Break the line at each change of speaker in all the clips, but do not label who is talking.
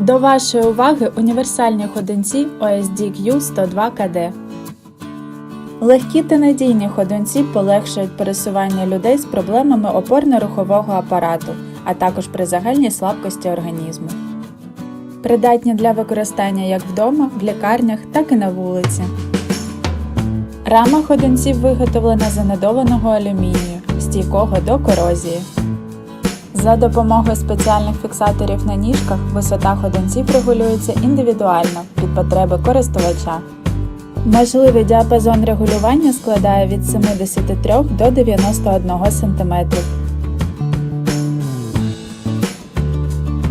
До вашої уваги універсальні ходунці OSD Q102 KD. Легкі та надійні ходунці полегшують пересування людей з проблемами опорно-рухового апарату, а також при загальній слабкості організму. Придатні для використання як вдома, в лікарнях, так і на вулиці. Рама ходунців виготовлена з анодованого алюмінію, стійкого до корозії. За допомогою спеціальних фіксаторів на ніжках висота ходунців регулюється індивідуально під потреби користувача. Можливий діапазон регулювання складає від 73 до 91 см.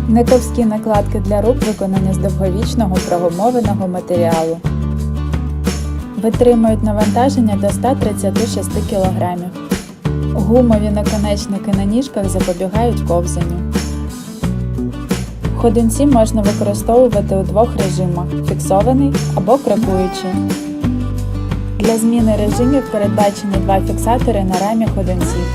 Нетовські накладки для рук виконані з довговічного прогумованого матеріалу. Витримують навантаження до 136 кг. Гумові наконечники на ніжках запобігають ковзанню. Ходунці можна використовувати у двох режимах фіксований або крокуючий. Для зміни режимів передбачені два фіксатори на рамі ходунців.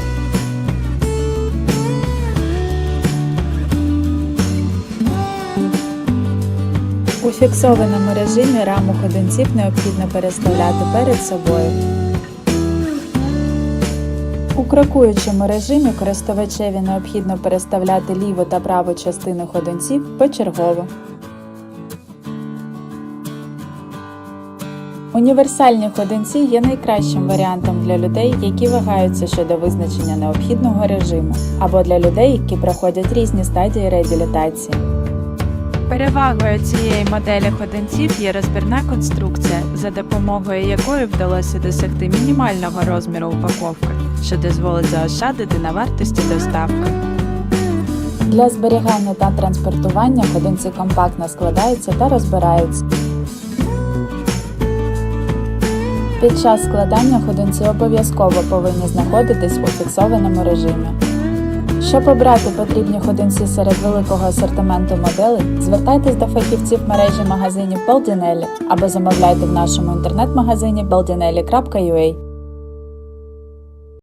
У фіксованому режимі раму ходунців необхідно переставляти перед собою. У крокуючому режимі користувачеві необхідно переставляти ліву та праву частину ходунців почергово. Універсальні ходунці є найкращим варіантом для людей, які вагаються щодо визначення необхідного режиму, або для людей, які проходять різні стадії реабілітації.
Перевагою цієї моделі ходунців є розбірна конструкція, за допомогою якої вдалося досягти мінімального розміру упаковки, що дозволить заощадити на вартості доставки.
Для зберігання та транспортування ходунці компактно складаються та розбираються. Під час складання ходунці обов'язково повинні знаходитись у фіксованому режимі. Щоб обрати потрібні ходунці серед великого асортименту моделей, звертайтесь до фахівців мережі магазинів Belldinelli або замовляйте в нашому інтернет-магазині belldinelli.ua.